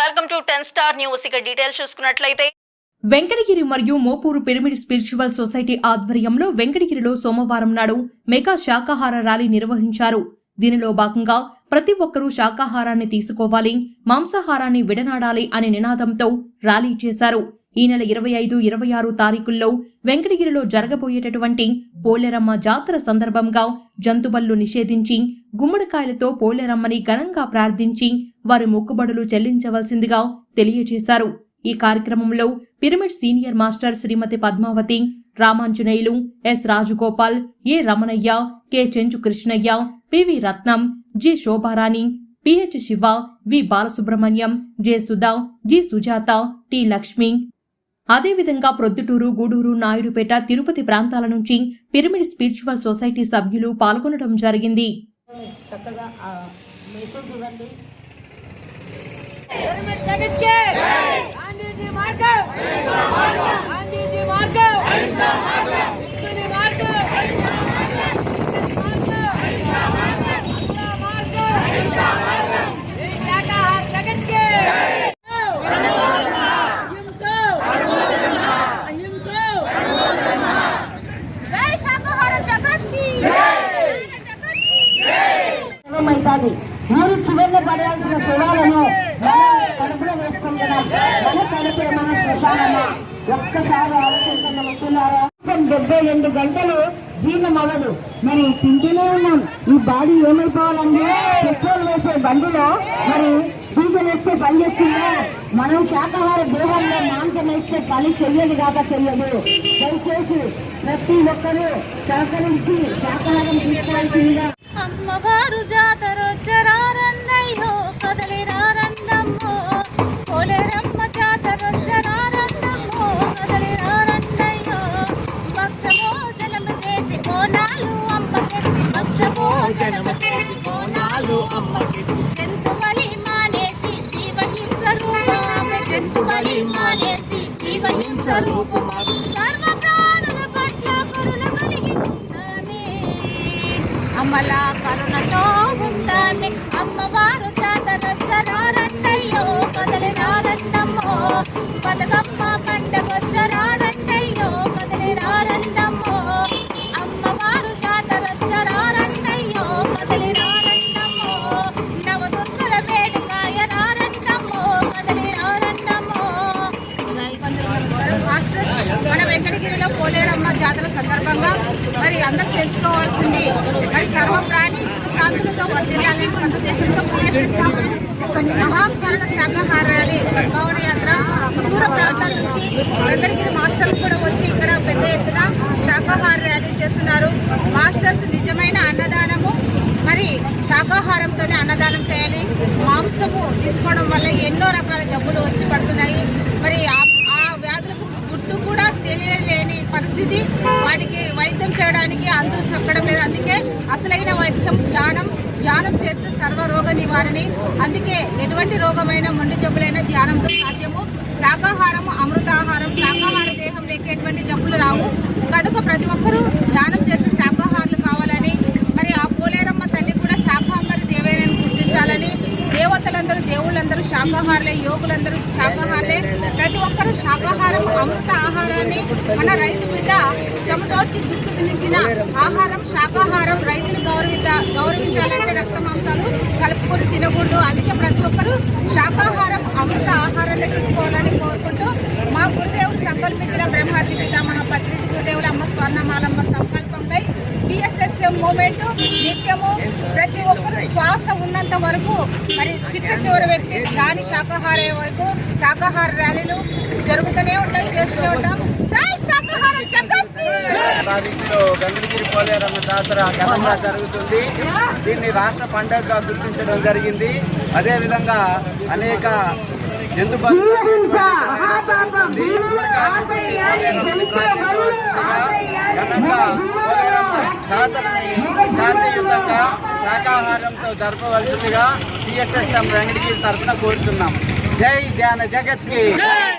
Welcome to ten star news. ఇక details చూసుకున్నట్లయితే వెంకటగిరి మరియు మోపూరు పిరమిడ్ స్పిరిచువల్ సొసైటీ ఆధ్వర్యంలో వెంకటగిరిలో సోమవారం నాడు మెగా శాకాహార ర్యాలీ నిర్వహించారు. దీనిలో భాగంగా ప్రతి ఒక్కరూ శాకాహారాన్ని తీసుకోవాలి మాంసాహారాన్ని విడనాడాలి అనే నినాదంతో ర్యాలీ చేశారు. ఈ నెల ఇరవై ఐదు ఇరవై ఆరు తారీఖుల్లో వెంకటగిరిలో జరగబోయేటటువంటి పోలేరమ్మ జాతర సందర్భంగా జంతుబళ్ళు నిషేధించి గుమ్మడికాయలతో పోలేరమ్మని ఘనంగా ప్రార్థించి వారి మొక్కుబడులు చెల్లించవలసిందిగా తెలియజేశారు. ఈ కార్యక్రమంలో pyramid senior master Shrimati Padmavathi Ramanjaneyulu S Rajagopal A Ramanaiah K Chenchu Krishnaiah PV Ratnam G Shobharani PH Siva V Balasubrahmanyam J Sudha G Sujatha T Lakshmi అదేవిధంగా ప్రొద్దుటూరు గూడూరు నాయుడుపేట తిరుపతి ప్రాంతాల నుంచి పిరమిడ్ స్పిరిచువల్ సొసైటీ సభ్యులు పాల్గొనడం జరిగింది. చక్కగా అవుతుంది ఊరు చివరిలో పడాల్సిన శవాలను మనం కడుపులో వేసుకుంటున్నాం. మన కలిపే మన శ్మశానమా? ఒక్కసారి ఆలోచించండి మిత్రులారా. డెబ్బై రెండు గంటలు జీర్ణం అవ్వదు. మరి తింటూనే ఉన్నాం. ఈ బాడీ ఏమైపోవాలండి? పెట్రోల్ వేసే బండిలో మరి డీజిల్ వేస్తే పని చేస్తుందా? మనం శాకాహార దేహంలో మాంసం వేస్తే పని చెయ్యదు కాక చెయ్యదు. దయచేసి ప్రతి ఒక్కరూ సహకరించి శాకాహారం తీసుకోవాల్సిందిగా అమ్మవారు జాతర వచ్చరారన్నయ్యో కదలి రారన్నమ్మో కదలిరారన్నమ్మో. జాతర జాతరొచ్చరారన్నమ్మో కదలి రారన్నయ్యో జనము చేసి కోనాలు అమ్మకెత్తి భక్షమో జనము చేసి కోనాలు అమ్మకెత్తి జంతుమలి మానేసి జీవహింస రూపమామె జంతుమలి మానేసి జీవహింస రూపమా అమ్మల కరుణతో ఉండాలి అమ్మవారు జాతరొచ్చరారంటయ్యో కదలిరారంటమ్మో బతుకమ్మ మాస్టర్ మన వెంకటగిరిలో పోలేరమ్మ జాతర సందర్భంగా మరి అందరూ తెలుసుకోవాల్సింది. మరి సర్వ ప్రాణి శాంతులతో వర్తిల్లాలని సందేశంతో కొన్ని మహాకరణ ర్యాలీ సద్భావన యాత్ర దూర ప్రాంతాల నుంచి వెంకటగిరి మాస్టర్లు కూడా వచ్చి ఇక్కడ పెద్ద ఎత్తున శాఖాహార ర్యాలీ చేస్తున్నారు. మాస్టర్స్ నిజమైన అన్నదానము. మరి శాకాహారంతోనే అన్నదానం చేయాలి. మాంసము తీసుకోవడం వల్ల ఎన్నో రకాల జబ్బులు అసలైన వైద్యం ధ్యానం ధ్యానం చేస్తే సర్వ రోగ నివారణ. అందుకే ఎటువంటి రోగమైన మొండి జబ్బులైన ధ్యానంతో సాధ్యము. శాకాహారము అమృతాహారం శాకాహార దేహం ఎక్కేటువంటి జబ్బులు రావు కనుక ప్రతి ఒక్కరూ ధ్యానం చేసే శాకాహారులు కావాలని మరి ఆ పోలేరమ్మ తల్లి కూడా శాకాహారి దేవేనని గుర్తించాలని దేవతలందరూ దేవుళ్ళందరూ శాకాహారులే యోగులందరూ శాకాహారులే ప్రతి ఒక్కరూ శాకాహారం అమృత ఆహారాన్ని మన రైతు బిడ్డ చెమటోడ్చి గుర్తు తినించిన ఆహారం శాకాహారం రైతులు గౌరవిత గౌరవించాలంటే రక్త మాంసాలు కలుపుకొని తినకూడదు. అందుకే ప్రతి ఒక్కరూ శాకాహారం అమృత ఆహారాన్ని తీసుకోవాలని కోరుకుంటూ మా గురుదేవుడు సంకల్పించిన బ్రహ్మర్షి పితామహ పత్రిజి గురుదేవుల అమ్మ స్వర్ణమాలమ్మ సంకల్పంపై బిఎస్ఎస్ఎం మూమెంట్ నిత్యము ప్రతి ఒక్కరు ఉన్నంత వరకు మరి చిట్ట చివరి వ్యక్తి దాని శాకాహార వరకు శాకాహార ర్యాలీలు జరుగుతూనే ఉంటాయి చేస్తూనే ఉంటాం. తారీఖులో గంగగిరి పోలేరమ్మ జాతర ఘనంగా జరుగుతుంది. దీన్ని రాష్ట్ర పండుగగా గుర్తించడం జరిగింది. అదేవిధంగా అనేక జంతు శాకాహారంతో జరపవలసిందిగా సిఎస్ఎస్ఎం వెంకటగిరి తరఫున కోరుతున్నాం. జై ధ్యాన జగత్కి.